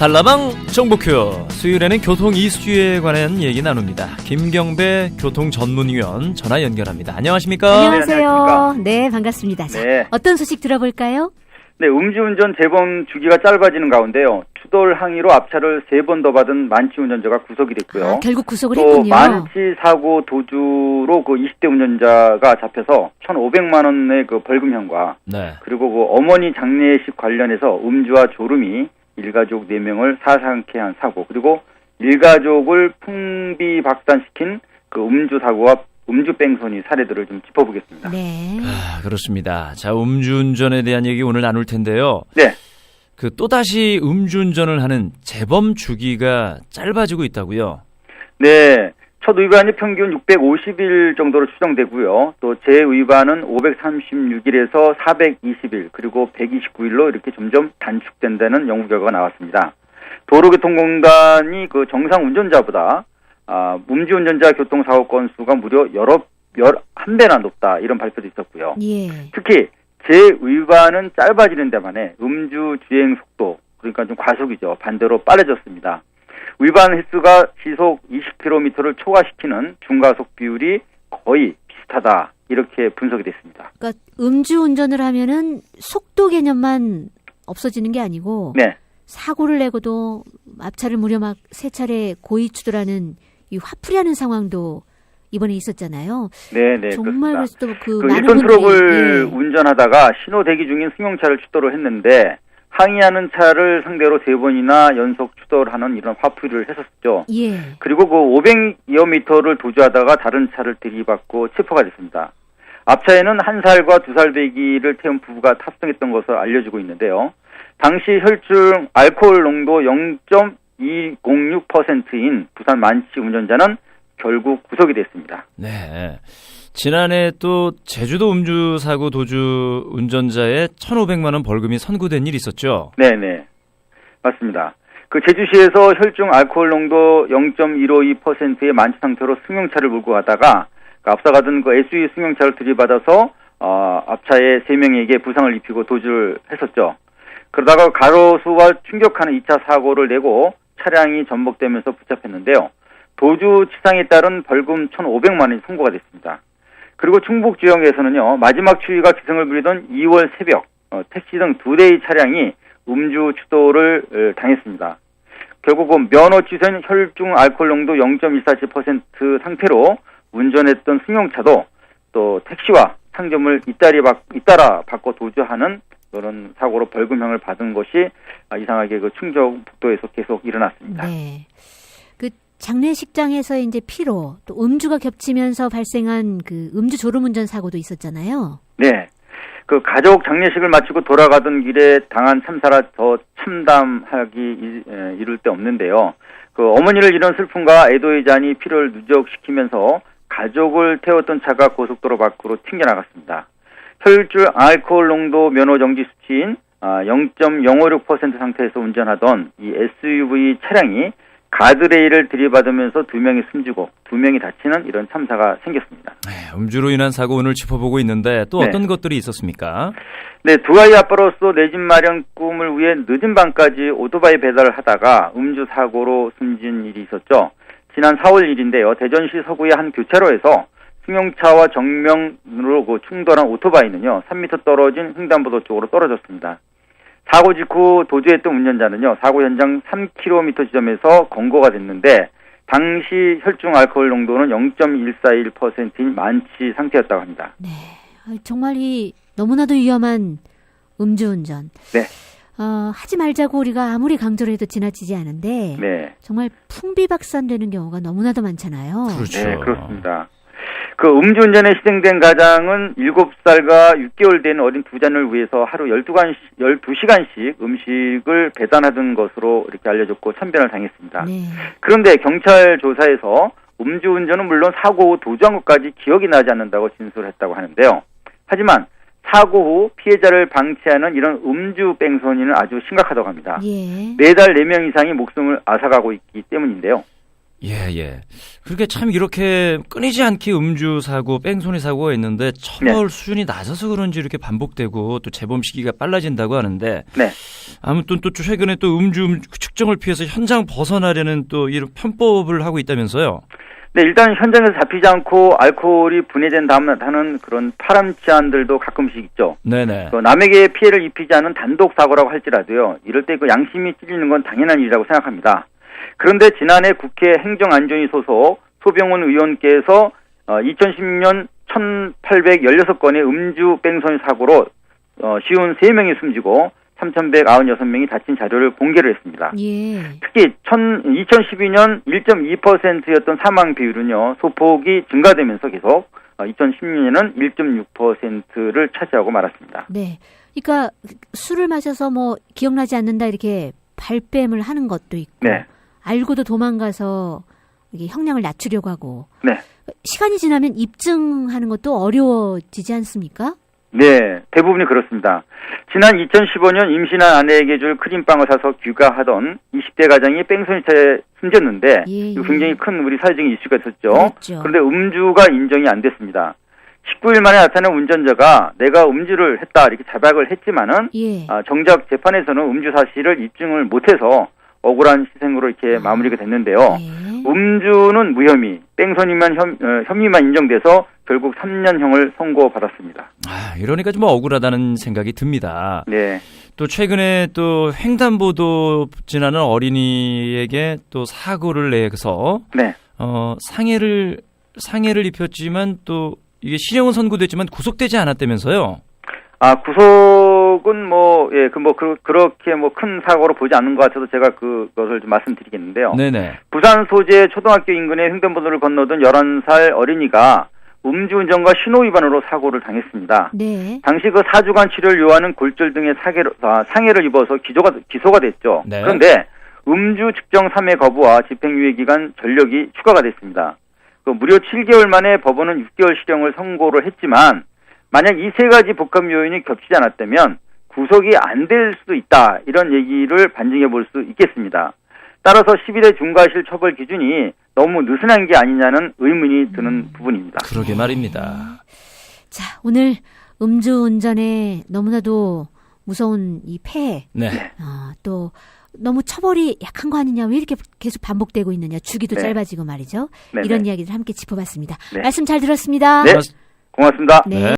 달라방 정보큐 수요일에는 교통 이슈에 관한 얘기 나눕니다. 김경배 교통 전문위원 전화 연결합니다. 안녕하십니까? 안녕하세요. 네, 안녕하십니까? 네, 반갑습니다. 자, 네. 어떤 소식 들어볼까요? 네, 음주운전 재범 주기가 짧아지는 가운데요. 추돌 항의로 앞차를 세 번 더 받은 만취 운전자가 구속이 됐고요. 아, 결국 구속을 또 했군요. 만취 사고 도주로 그 20대 운전자가 잡혀서 1,500만 원의 그 벌금형과 네. 그리고 그 어머니 장례식 관련해서 음주와 졸음이 일가족 4명을 사상케 한 사고 그리고 일가족을 풍비박산시킨 그 음주 사고와 음주 뺑소니 사례들을 좀 짚어보겠습니다. 네. 아, 그렇습니다. 자, 음주운전에 대한 얘기 오늘 나눌 텐데요. 네. 그 또다시 음주운전을 하는 재범 주기가 짧아지고 있다고요. 네. 첫 위반이 평균 650일 정도로 추정되고요. 또 재위반은 536일에서 420일 그리고 129일로 이렇게 점점 단축된다는 연구 결과가 나왔습니다. 도로교통공단이 그 정상 운전자보다 아, 음주운전자 교통사고 건수가 무려 여러 열한 배나 높다 이런 발표도 있었고요. 예. 특히 재위반은 짧아지는 데만에 음주 주행 속도 그러니까 좀 과속이죠 반대로 빨라졌습니다. 위반 횟수가 시속 20km를 초과시키는 중과속 비율이 거의 비슷하다 이렇게 분석이 됐습니다. 그러니까 음주 운전을 하면은 속도 개념만 없어지는 게 아니고 네, 사고를 내고도 앞차를 무려 막 세 차례 고의 추돌하는 이 화풀이하는 상황도 이번에 있었잖아요. 네, 네 정말 그렇습니다. 그래서 또그 그 1톤 분들이 트럭을 예. 운전하다가 신호 대기 중인 승용차를 추돌을 했는데 항의하는 차를 상대로 세 번이나 연속 추돌하는 이런 화풀이를 했었죠. 예. 그리고 그 500여 미터를 도주하다가 다른 차를 들이받고 체포가 됐습니다. 앞차에는 한 살과 두살 배기를 태운 부부가 탑승했던 것으로 알려지고 있는데요. 당시 혈중 알코올 농도 0.206%인 부산 만취 운전자는 결국 구속이 됐습니다. 네. 지난해 또 제주도 음주 사고 도주 운전자의 1,500만 원 벌금이 선고된 일이 있었죠. 네 네. 맞습니다. 그 제주시에서 혈중 알코올 농도 0.152%의 만취 상태로 승용차를 몰고 가다가 그 앞서가던 그 SUV 승용차를 들이받아서 어, 앞차의 세 명에게 부상을 입히고 도주를 했었죠. 그러다가 가로수와 충격하는 2차 사고를 내고 차량이 전복되면서 붙잡혔는데요. 도주 치상에 따른 벌금 1,500만 원이 선고가 됐습니다. 그리고 충북 지역에서는요 마지막 추위가 기승을 부리던 2월 새벽 어, 택시 등 두 대의 차량이 음주 어, 당했습니다. 결국은 면허 취소인 혈중 알코올 농도 0.147% 상태로 운전했던 승용차도 또 택시와 상점을 잇따리 받, 잇따라 받고 도주하는 그런 사고로 벌금형을 받은 것이 아, 이상하게 그 충청북도에서 계속 일어났습니다. 네. 그 장례식장에서 이제 피로 또 음주가 겹치면서 발생한 그 음주 졸음운전 사고도 있었잖아요. 네. 그 가족 장례식을 마치고 돌아가던 길에 당한 참사라 더 참담하기 이를 데 없는데요. 그 어머니를 잃은 슬픔과 애도의 잔이 피를 누적시키면서 가족을 태웠던 차가 고속도로 밖으로 튕겨나갔습니다. 혈중 알코올 농도 면허 정지 수치인 아, 0.056% 상태에서 운전하던 이 SUV 차량이 가드레일을 들이받으면서 두 명이 숨지고 두 명이 다치는 이런 참사가 생겼습니다. 네, 음주로 인한 사고 오늘 짚어보고 있는데 또 네. 어떤 것들이 있었습니까? 네, 두 아이 아빠로서 내 집 마련 꿈을 위해 늦은 밤까지 오토바이 배달을 하다가 음주 사고로 숨진 일이 있었죠. 지난 4월 일인데요. 대전시 서구의 한 교차로에서 승용차와 정면으로 그 충돌한 오토바이는요. 3m 떨어진 횡단보도 쪽으로 떨어졌습니다. 사고 직후 도주했던 운전자는요. 사고 현장 3km 지점에서 검거가 됐는데 당시 혈중 알코올 농도는 0.141%인 만취 상태였다고 합니다. 네. 아, 정말 이 너무나도 위험한 음주운전. 네. 어, 하지 말자고 우리가 아무리 강조를 해도 지나치지 않은데 네. 정말 풍비박산되는 경우가 너무나도 많잖아요. 그렇죠. 네, 그렇습니다. 그 음주운전에 희생된 가장은 7살과 6개월 된 어린 두 잔을 위해서 하루 12시간씩, 12시간씩 음식을 배달하던 것으로 이렇게 알려졌고 참변을 당했습니다. 네. 그런데 경찰 조사에서 음주운전은 물론 사고 후 도주한 것까지 기억이 나지 않는다고 진술했다고 하는데요. 하지만 사고 후 피해자를 방치하는 이런 음주 뺑소니는 아주 심각하다고 합니다. 예. 매달 4명 이상이 목숨을 앗아가고 있기 때문인데요. 예, 예. 그렇게 참 이렇게 끊이지 않게 음주 사고, 뺑소니 사고가 있는데 처벌 네. 수준이 낮아서 그런지 이렇게 반복되고 또 재범 시기가 빨라진다고 하는데 네. 아무튼 또 최근에 또 음주 음- 측정을 피해서 현장 벗어나려는 또 이런 편법을 하고 있다면서요. 네, 일단 현장에서 잡히지 않고 알코올이 분해된 다음 나타나는 그런 파람 치 안들도 가끔씩 있죠. 네네. 그 남에게 피해를 입히지 않은 단독 사고라고 할지라도요. 이럴 때 그 양심이 찔리는 건 당연한 일이라고 생각합니다. 그런데 지난해 국회 행정안전위 소속 소병훈 의원께서 어, 2016년 1,816건의 음주 뺑소니 사고로 어, 쉬운 3명이 숨지고 3,196명이 다친 자료를 공개를 했습니다. 예. 특히 2012년 1.2%였던 사망 비율은요 소폭이 증가되면서 계속 2016년에는 1.6%를 차지하고 말았습니다. 네. 그러니까 술을 마셔서 뭐 기억나지 않는다 이렇게 발뺌을 하는 것도 있고 네, 알고도 도망가서 형량을 낮추려고 하고 네, 시간이 지나면 입증하는 것도 어려워지지 않습니까? 네, 대부분이 그렇습니다. 지난 2015년 임신한 아내에게 줄 크림빵을 사서 귀가하던 20대 가장이 뺑소니차에 숨졌는데 예, 예. 굉장히 큰 우리 사회적인 이슈가 됐죠. 그랬죠. 그런데 음주가 인정이 안 됐습니다. 19일 만에 나타난 운전자가 내가 음주를 했다 이렇게 자백을 했지만은 예. 아, 정작 재판에서는 음주 사실을 입증을 못해서 억울한 희생으로 이렇게 아. 마무리가 됐는데요. 예. 음주는 무혐의, 뺑소니만 혐, 어, 혐의만 인정돼서 결국 3년형을 선고받았습니다. 아, 이러니까 좀 억울하다는 생각이 듭니다. 네, 또 최근에 또 횡단보도 지나는 어린이에게 또 사고를 내서 네, 어, 상해를 상해를 입혔지만 또 이게 실형은 선고됐지만 구속되지 않았다면서요. 아 구속 은 뭐 예, 그 뭐 그, 그렇게 뭐 큰 사고로 보지 않는 것 같아서 제가 그것을 좀 말씀드리겠는데요. 네네. 부산 소재 초등학교 인근의 횡단보도를 건너던 11살 어린이가 음주운전과 신호위반으로 사고를 당했습니다. 네. 당시 그 4주간 치료를 요하는 골절 등의 사계로, 아, 상해를 입어서 기소가, 기소가 됐죠. 네. 그런데 음주 측정 3회 거부와 집행유예 기간 전력이 추가가 됐습니다. 그 무려 7개월 만에 법원은 6개월 실형을 선고를 했지만 만약 이 세 가지 복합 요인이 겹치지 않았다면 구속이 안 될 수도 있다 이런 얘기를 반증해 볼 수 있겠습니다. 따라서 11회 중과실 처벌 기준이 너무 느슨한 게 아니냐는 의문이 드는 부분입니다. 그러게 말입니다. 자, 오늘 음주운전에 너무나도 무서운 이 폐해, 네. 어, 또 너무 처벌이 약한 거 아니냐, 왜 이렇게 계속 반복되고 있느냐, 주기도 네. 짧아지고 말이죠. 네, 이런 네. 이야기를 함께 짚어봤습니다. 네. 말씀 잘 들었습니다. 네. 고맙습니다. 네. 네.